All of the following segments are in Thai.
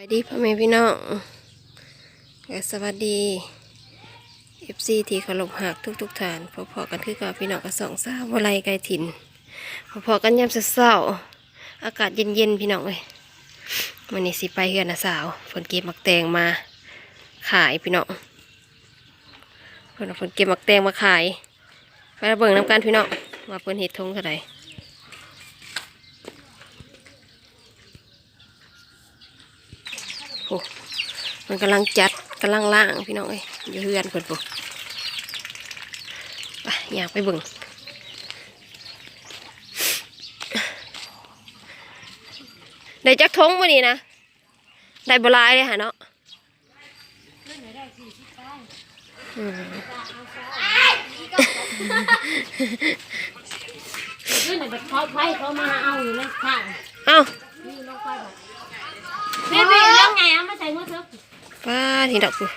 วัสดีพ่อแม่พี่น้องและสวัสดีเอฟซีที่เคารพหักทุกทุกฐานพอๆกันคือกับพี่น้องกับสองสาววไลไกลถิ่นพอๆกันยามเช้าอากาศเย็นๆพี่น้องเลยมันนี่สิไปเฮือนนะสาวฝนเก็บมักแตงมา ขายพี่น้องเพิ่นฝนเก็บมักแตงมาขายไปเบิ่งน้ำกันพี่น้องว่าเพิ่นเห็ดทงเท่าไหร่ โอ้มันกำลังจัดกำลังล่างพี่น้องเอ้ยอยู่เฮือนเพิ่นปุ๊ไปอยากไปเบิ่งได้จักทงวันนี้นะ ได้บหลายเลยฮะเนาะอืมขึ้นเนี่ยแบบเขาไฟเขามาเอาอยู่ในข้างเอ้า นี่ลงไปแบบพี่พี่เรื่องไงเอามาใส่มือเถอะป้าทีดอกปุ๊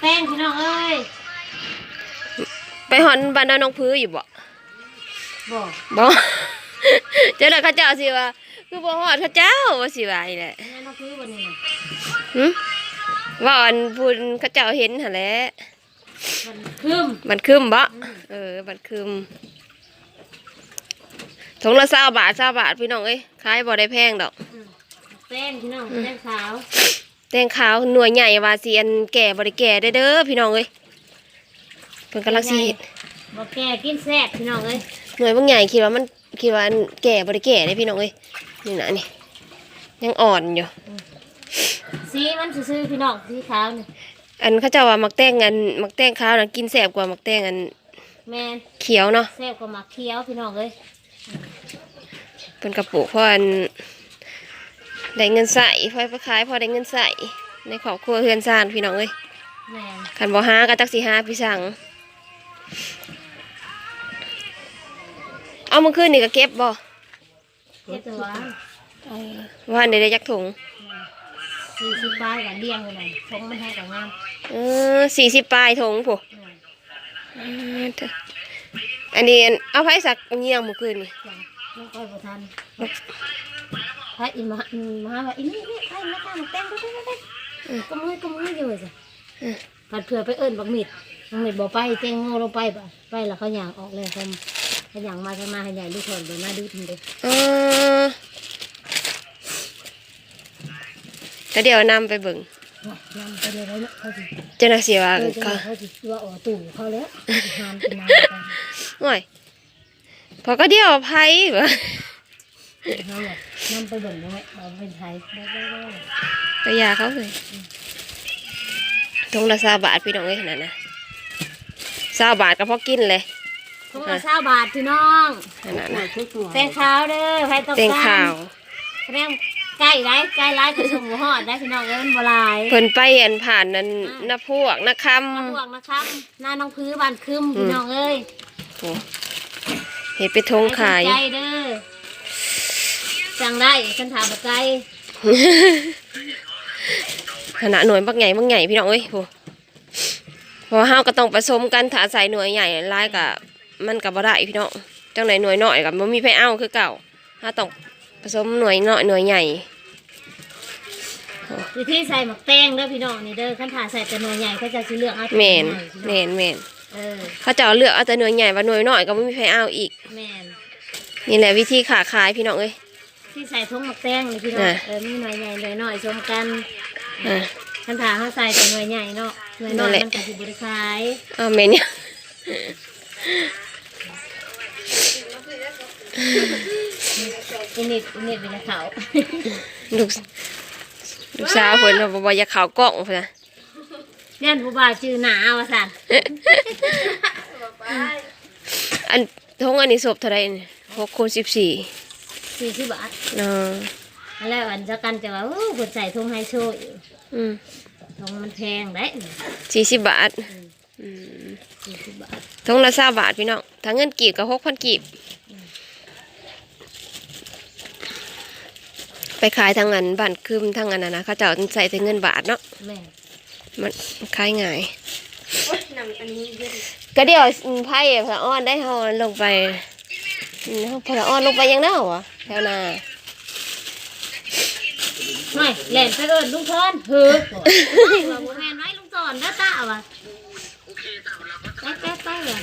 แป้งพี่น้องเอ้ยไปหอนบ้านน้องพื้อยู่บ่บอกบ่เจ้าหน้าข้าเจ้าสิว่าคือบ่ฮอดข้าเจ้าว่าสิว่าอีแหละแม่น้องคือวันนี้นะหึว่าอันพูนข้าเจ้าเห็นหั่นแหละมันคืมมันคืมบ่เออมันคืมถุงละ20บาท20บาทพี่น้องเอ้ยขายบ่ได้แพงดอก แป้งพี่น้องแป้งขาวแตงขาวหน่วยใหญ่ว่าสิอันแก่บ่ได้แก่ได้เด้อพี่น้องเอ้ยเพิ่นกำลังสิเฮ็ดบอกแกกินแซ่บพี่น้องเอ้ยหน่วยบางใหญ่คิดว่ามันคิดว่าอันแก่บ่ได้แก่ได้พี่น้องเอ้ยนี่นะนี่ยังอ่อนอยู่ สีมันซื่อๆพี่น้องสีขาวนี่อันเขาเจ้าว่ามักแตงอันมักแตงขาวน่ะกินแซ่บกว่ามักแตงอันแม่นเขียวเนาะแซ่บกว่าหมักเคี้ยวพี่น้องเอ้ยเพิ่นกระปุกเพราะอัน ได้เงินใส่พอไปขายพอได้เงินใส่ในครอบครัวเฮือนซ่านพี่น้องเอ้ยแม่นคันบ่หาก็จักสิหาพี่สั่ง เอาเมื่อคืนนี่ก็เก็บบ่เจ็ดตัวเออว่าอันใดได้จักถุงสี่สิบปลายกับเลี้ยงเลยนะทงมันให้กับงามเออ40ปลายถุงพุอืมเออเถอะอันนี้อันเอาไผสักเงียงเมื่อคืนนี่ จ้ะน้องก้อยบ่ทัน พระอิมาอิมาว่าอินี่นี่ใครมาข้างแต้งดูดูดูก็มือก็มืออยู่จ้ะผัดเผื่อไปเอิ้นบักมิดบักมิดบ่ไปเต้งโง่ลงไปบ่ไปแล้วเขาย่างออกเลยเขาเขาย่างมาข้างหน้าให้ใหญ่ลูกถอนเดี๋ยวหน้าดื้อทันเด้เออก็เดี๋ยวนำไปเบิ่งนำไปเลยแล้วเนาะเขาสิเจ้าหน้าที่ว่าเออก็เขาสิว่าอ๋อตู่เขาแล้วหามเป็นน้ำไปโอ้ยพอก็เดี๋ยวไผบ่ เขาบอกนำไปเบิ่งได้ไหมเอาเป็นไทยได้ได้ได้ก็ยาเขาเลยทงละสาบาทพี่น้องเอ้ยนั่นนะสาบาทก็พอกินเลยทงละเช้าบาทพี่น้องนั่นนะแตงขาวเด้อใครต้องเต็งการข่าวแม่งใกล้ไรใกล้ไรคือสมหัวหอดได้พี่น้องเอ้ยมันบ่หลายเพิ่นไปอันผ่านนั้นนาพวกนาคน้ำหวกนะครับหน้าน้องพื้นบานคึมพี่น้องเอ้ยำโอ้เห็ดไปทงขายใจเด้อ สั่งได้ฉันถามบ่ไกลขนาดหน่วยบักใหญ่บักใหญ่พี่น้องเอ้ยโหเพอเฮาก็ต้องผสมกันถ้าใส่หน่วยใหญ่หลายก็มันก็บ่ได้พี่น้องจังไหนหน่วยน้อยก็บ่มีไผเอาคือเก่าเฮาต้องผสมหน่วยน้อยหน่วยใหญ่วิธีใส่หมักแตงเด้อพี่น้องนี่เด้อคันถาใส่แต่หน่วยใหญ่ก็จะสิเลือกเอาแต่แม่นหอยพี่น้แม่องนแม่นเออเขาเจะเลือกเอาแต่หน่วยใหญ่ว่าหน่วยน้อยก็ไม่มีใครเอาอีกแม่นนี่แหละวิธีขาขายพี่น้องเอ้ย ที่ใส่ทงหมักแตงนี่พี่น้องอะเออมีหน่วยใหญ่หน่วยน้อยชมกันอ่าคันถาเขาใส่แต่หน่วยใหญ่เนาะหน่วยน้นั่อยนแหละมันก็สิบ่ได้ขายเอาเมนเนี่ยอินิดอินิดเป็นเขาลูกลูกสาวเพิ่นว่าบ่อยากข่าวกล้องพุ่นนะย่านผู้บ่าวชื่อหนาว่าสั่นอันทงอันนี้ศพเท่าไหร่นี่หกคูณสิบ สี่สี่สิบบาทเนาะอันแล้วอันจะกันจะว่าโอ้คนใส่ทงไฮโซอยู่อืมทงมันแพงได้สี่สิบบาทอืมสี่สิบบาททงละสาบาทพี่น้องถ้าเงินกีบก็หกพันกีบไปขายทางอันบ้านคืมทางอันนั้นนะเขาเจะใส่แต่เงินบาทเนาะแม่มันขายง่ายก็เดี๋ยวไพ่พระอ้อนได้เฮาลงไป พระอ้อนลงไปยังเน่าวะแถวนาไม่แหล่นไปเอิญลุงทอนเฮ้อว่าบ่แม่นไว้ลุงทอนเด้อตาว่ะไปไปไปว่ะ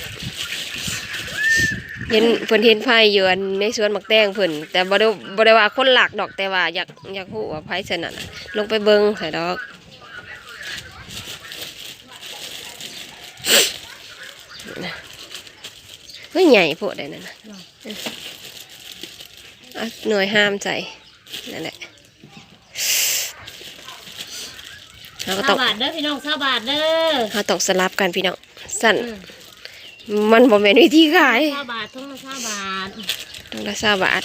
เห็นเพิ่นเห็นไผอยู่อันในสวนหมักแตงเพิ่นแต่บ่ได้บ่ได้ว่าคนหลักดอกแต่ว่าอยากอยากฮู้ว่าไผสนั่นน่ะลงไปเบิ่งใส่ดอกเฮ้ยใหญ่โพดได้นั่นน่ะเออเอา หน่วยห้ามใส่นั่นแหละเราก็สาต้องบาทเด้อพี่น้องสาบาทเด้อเราต้องสลับกันพี่น้องสั่นอืมมันบ่แม่นวิธีขายสาบาททุ่งละสาบาทถุงละ20บาท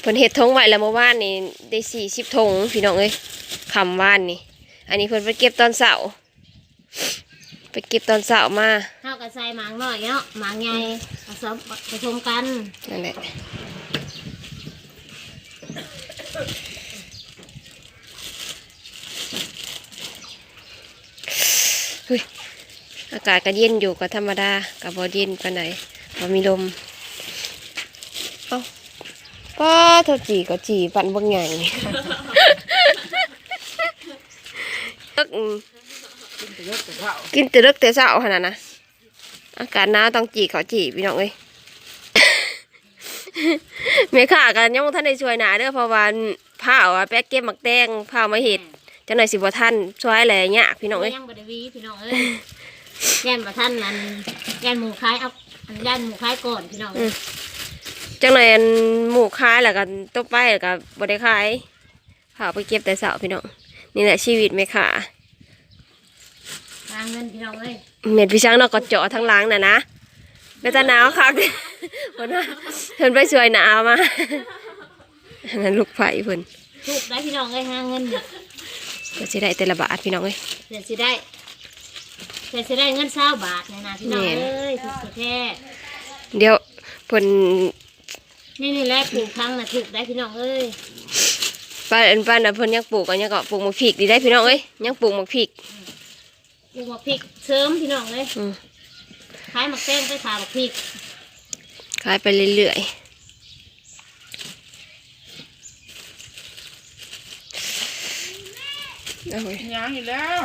เพิ่นเฮ็ดทงไว้แล้วเมื่อวานนี่ได้40ทงพี่น้องเอ้ยคำว่านนี่ อันนี้เพิ่นไปเก็บตอนเช้า ไปเก็บตอนเช้ามาเท่ากับใส่หมางน้อยเนาะหมางใหญ่ผสมผสมกันนั่นแหละเฮ้ยอากาศก็เย็นอยู่ก็ธรรมดาก็บ่เย็นปานใดบ่มีลมเอ้าป้าเท่าจีก็จีปันเบิ่งใหญ่ตึก กินแต่เลิกแต่เช้าขนาดนะอากาศหนาวต้องจีเขาจีพี่น้องเอ้ยแม่ข่ากันยังบ่ท่านได้ช่วยหนาเด้อเพราะว่าผ้าเอาอะแป๊กเก็บหมักแตงผ้ามาเห็ดจังหน่อยสิบ่ทันช่วยอะไรยากพี่น้องเอ้ยยังบไดวีพี่น้องเอ้ยย่านประท่านนั้นย่านหมูคล้ายเอาอันย่านหมูคล้ายก่อนพี่น้องเอ้ยจังหน่อยอันหมูคายแล้วก็ตกไปแล้วก็บ่ได้ขายผ้าเอาไปเก็บแต่เช้าพี่น้องนี่แหละชีวิตแม่ข่า ทางเงินพี่น้องเอ้ยเม็ดพี่ช้างเนาะก็เจาะทั้งหล้างน่ะนะไปตาหนาวคักเพิ่นว่าเพิ่นไปช่วยหนาวมาอันนั้นลูกไผ่เพิ่นถูกได้พี่น้องเอ้ยหาเงินเนี่ยก็สิได้แต่ละบาทพี่น้องเอ้ย เดี๋ยวสิได้เดี๋ยวสิได้เงินเศร้าบาทเนี่ยนะพี่น้องแม่น เอ้ยถูกแท้เดี๋ยวเพิ่นนี่นี่แหละปลูกครั้งน่ะถูกได้พี่น้องเอ้ยป้านป้านน่ะเพิ่นยังปลูกอันยังก็ปลูกหมกพริกดีได้พี่น้องเอ้ยยังปลูกหมกพริก ปลูกมะพริกเสริมพี่น้องเลยอืมขายมะแตงไปขายมะพริกขายไปเรื่อยๆเอาไว้ยังอีกแล้ว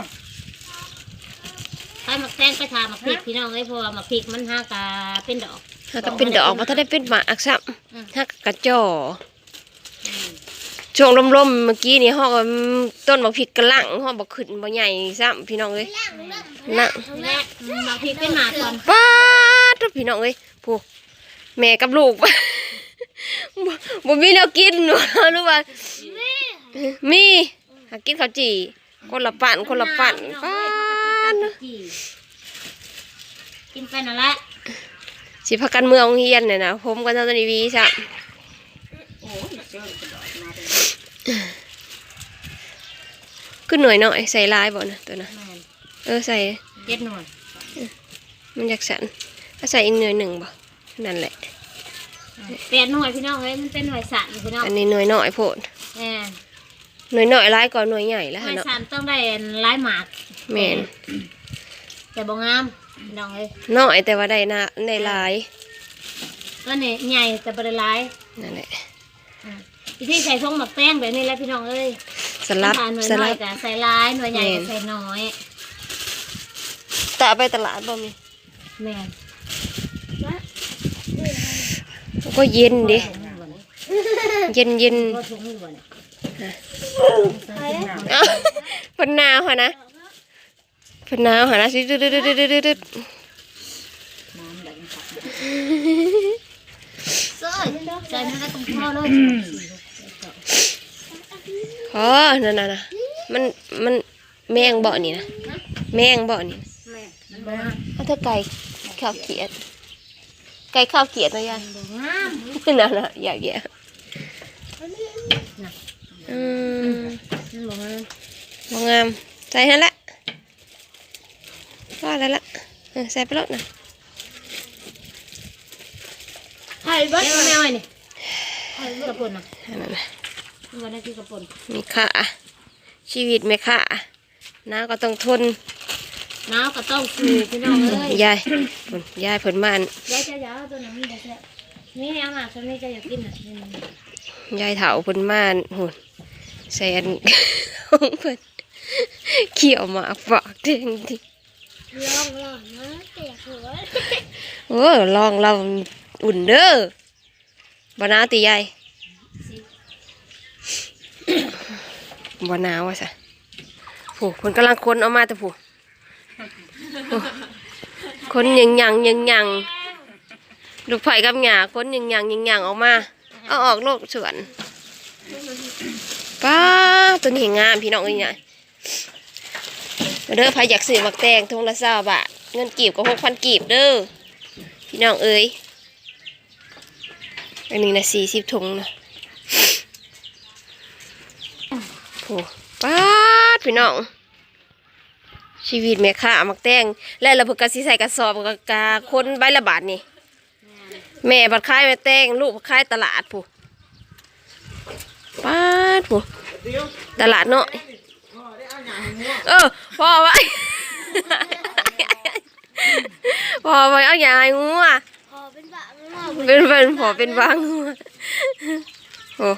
ขายมะแตงไปขายมะพริกพี่น้องเลยเพราะว่ามะพริกมันห้ากาเป็นดอก ถ้าก็เป็นดอกบ่ทันได้เป็นหมากซ้อืมำถ้ากระจ่อ ช่วงลมๆเมื่อกี้นี่ฮอกต้นหมกพริกกระลังฮอกบ่ขึ้นบ่ใหญ่ซ้ำพี่น้องเอ้ยนั่งและมะพริกเป็นหมากก่อนป้าดพี่น้องเอ้ยผู้แม่กับลูกบ่บ่มีแนวกินหนูหรือว่ามีหากินข้าวจี่คนละปั่นคนละปั่นป้านกินไปนั่นแหละสิพักกันเมืองเฮียนเนี่ยนะผมกันเท่านี้วีซะ ขึ้นหน่วยหน่อยใส่ลายบ่นะตัวนะแม่นเออใส่เจ็ดหน่วยมันอยากสันก็ใส่อีกหน่วยหนึ่งบ่นั่นแหละแปดหน่วยพี่น้องเลยมันเป็นหน่วยสันพี่น้องอันนี้หน่วยน้อยโพดแม่นหน่วยน้อยร้ายกว่าหน่วยใหญ่แล้วหน่วยเนาะสันต้องได้หลายหมากแม่นแต่บ่งามพี่น้องเลยน้อยแต่ว่าได้นะได้หลายก็เนี่ยใหญ่แต่บ่ได้หลายนั่นแหละวิธีใส่ทงหมักแป้งแบบนี้แหละพี่น้องเอ้ย สลับทานหน่วยสน้อลัยบ กับใส่หลายหน่วยใหญ่แม่กับนใส่น้อยแต่เอาไปตลาดบ่มีแม่นก็เย็นดิถุงมือบ่เนี่ยเย็นเย็นก็ถุงมือบ่เนี่ยเอ้าเพิ่นหนาวค่ะนะเพิ่นหนาวค่ะนะสิดึดดึดดึดดึดดึดดึดใส่ใส่มันก็ต้องพ่อเลย ขอนั่นน่ะนะมันมันแมงเบาะนี่นะแมงเบาะนี่แม่นเอาเธอไก่ข้าวเขียด ไก่ข้าวเขียดนะยายบ่งามนั่นน่ะอยากแย่อืมมันบ่งามบ่งามใส่ให้ละว่าแล้วละเออใส่ไปแล้วนะไข่เบิ้ลแม่ไว้นี่ไข่กระปุนน่ะนั่นน่ะ มันบ่ได้คือกระปุนมีขาชีวิตไหมค่ะน้าก็ต้องทนน้าวก็ต้องสูพี่น้องเอ้ยยายพุ่นยายเพิ่นมานยายจะยาวตัวนั้นมีแต่แซ่บนี่เอามาคนนี้จะอยากกินอะนี่ยายเถาเพิ่นมานหุ่นแสนของเพิ่นเขี่ยวหมาฝากเด้งดิลองลองนะเปียกหัวโอ้ลองเราอุ่นเด้อบ่หนาวติยาย บ่หนาวว่ะซะผู้เพิ่นกำลังคนเอามาแต่ผู้โอ้คนยังยังยังยังลูกไผ่กับหญ้าคนยังยังยังยังออกมา เอาออกโลกสวนป้าตัวนี้งามพี่น้องเอ้ยเนี่ยเด้อไผอยากซื้อมักแตงทงละ20บาทเงินกีบก็6,000กีบเด้อพี่น้องเอ้ยอันนี้นะ40ถุงนะ โอ้ป้าดพี่น้อง ชีวิตแม่ค้ามักแตงและระเบิดกระสีใส่กระสอบกะกะคนใบละบาทนี่แม่บัดขายแม่แตงลูกบัดขายตลาดผู้ป้าดผู้ตลาดเนาะเออพ่อไว้พ่อไว้เอาอย่างไรงัวพอเป็นบะเป็นเป็นพอเป็นบางงัวโอ้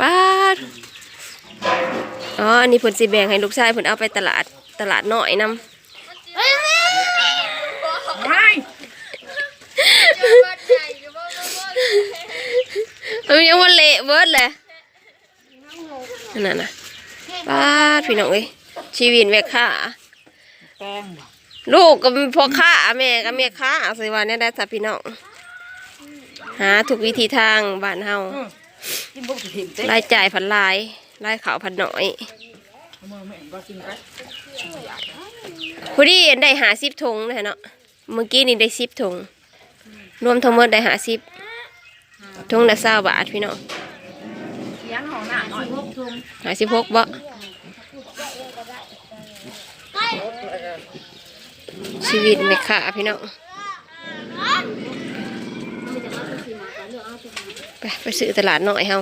ป้าด อ๋อ อันนี้เพิ่นสิแบ่งให้ลูกชายเพิ่นเอาไปตลาดตลาดน้อยนำเฮ้ยแม่มันยังว่าเละเบิดเลยนั่นน่ะป้าพี่น้องเอ้ยชีวิตแม่ค้าลูกก็พ่อค้าแม่ก็แม่ค้าสิว่าเนี่ยได้จ้ะพี่น้องหาทุกวิธีทางบ้านเฮารายจ่ายผันลาย รายขาวผันน้อยมือแม่ก็กินไปพอดีได้หาสิบถุงเลยเนาะเมื่อกี้นี่ได้สิบถุงรวมทั้งหมดได้หาสิบถุงละเศร้าบาทพี่น้องเสียงของหน้าหน่อยพวกทุ่มหาสิบหกบ่ชีวิตไม่ขาพี่น้องไปไปซื้อตลาดน้อยเฮา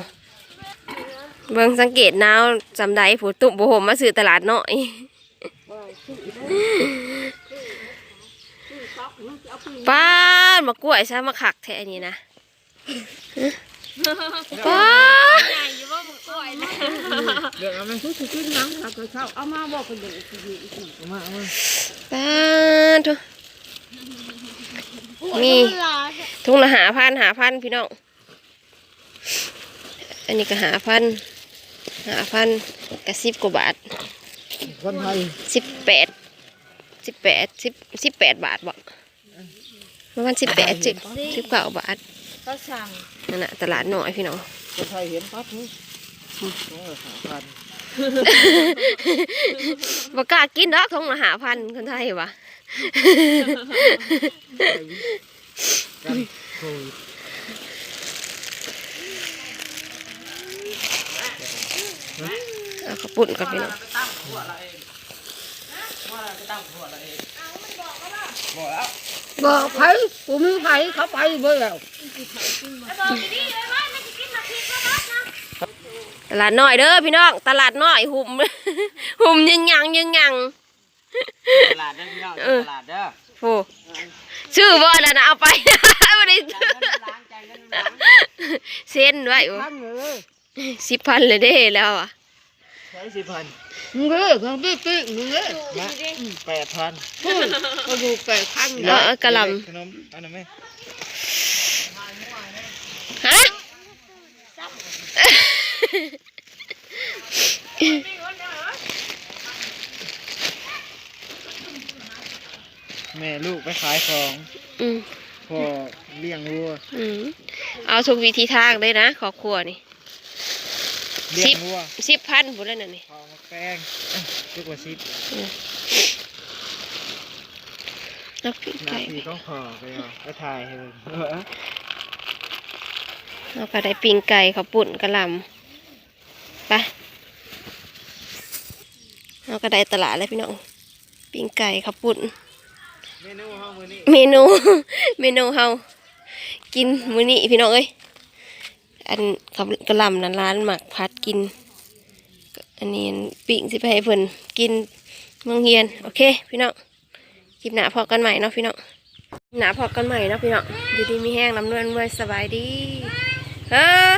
เบิ่งสังเกตนาวจำได้ผู้ตุ่มบุห่มมาซื้อตลาดน้อยป้านมากล้วยซะมาขักแทนนี้นะป้าเดี๋ยวมันคือสิกินนังค่ะก็เข้าเอามาบอกกันเดียวอามาเอามาป้านทุมีทุงละหาพันหาพันพี่น้อง อันนี้ก็หาพัน หาพันกระสิบกว่าบาทคนไทยสิบแปดสิบแปดสิบสิบแปดบาทบ่ประมาณสิบแปดสิบสิบเก้าบาทก็สั่งนั่นน่ะตลาดน้อยพี่น้องคนไทยเห็นปั๊บนี่ต้องละสามพันบ่กล้ากินดอกทงละหาพันคนไทยวะ กันโควิด เอาข้าวปุ่นกับพี่น้องบอกไผกูมีไผเขาไปเบื่อแล้วตลาดน้อยเด้อพี่น้องตลาดน้อยหุ่มหุ่มยังยังยังยังตลาดเด้อพี่น้องเออตลาดเด้อโอ้ชื่อบ่แล้วนะเอาไปไม่ได้จ่ายเงินล้างจ่ายเงินล้างเส้นไว้พันเลย สิบพันเลยเด้แล้วอะใช้สิพันมึงเอ้ยของพี่ปิ๊กมึงเอ้ยนะแปดพันก็ดูแปดพันเออเอากะหลขนมเอาหน่อยไหมำฮะแม่ลูกไปขายของอืมพ่อเลี้ยงวัวอืมเอาทุกวิธีทางเลยนะครอบครัวนี่ เลี้ยงวัวสิบพันบุแล้วน่ะนี่ทองแป้งเอ้ยลูกว่าสิบนักพี่หน้าไก่ที่ต้องขอไปเอาไปถ่ายให้เบิ่งเออเอาก็ได้ปิงไก่ข้าวปุ่นกะหล่ำไปเอาก็ได้ตลาดเลยพี่น้องปิงไก่ข้าวปุ่นเมนูห้องมื้อนี้เมนูเมนูเฮากินมื้อนี้พี่น้องเอ้ย อันกับกระลำนั้นร้านหมักพัดกิน อันนี้ปิ้งสิไปให้เพิ่นกินเมืองเฮียน โอเค พี่น้องคลิปหนาพอกันใหม่เนาะพี่น้องหนาพอกันใหม่เนาะพี่น้องอยู่ดีมีแห้งลำนวลเมื่อยสบายดีเออ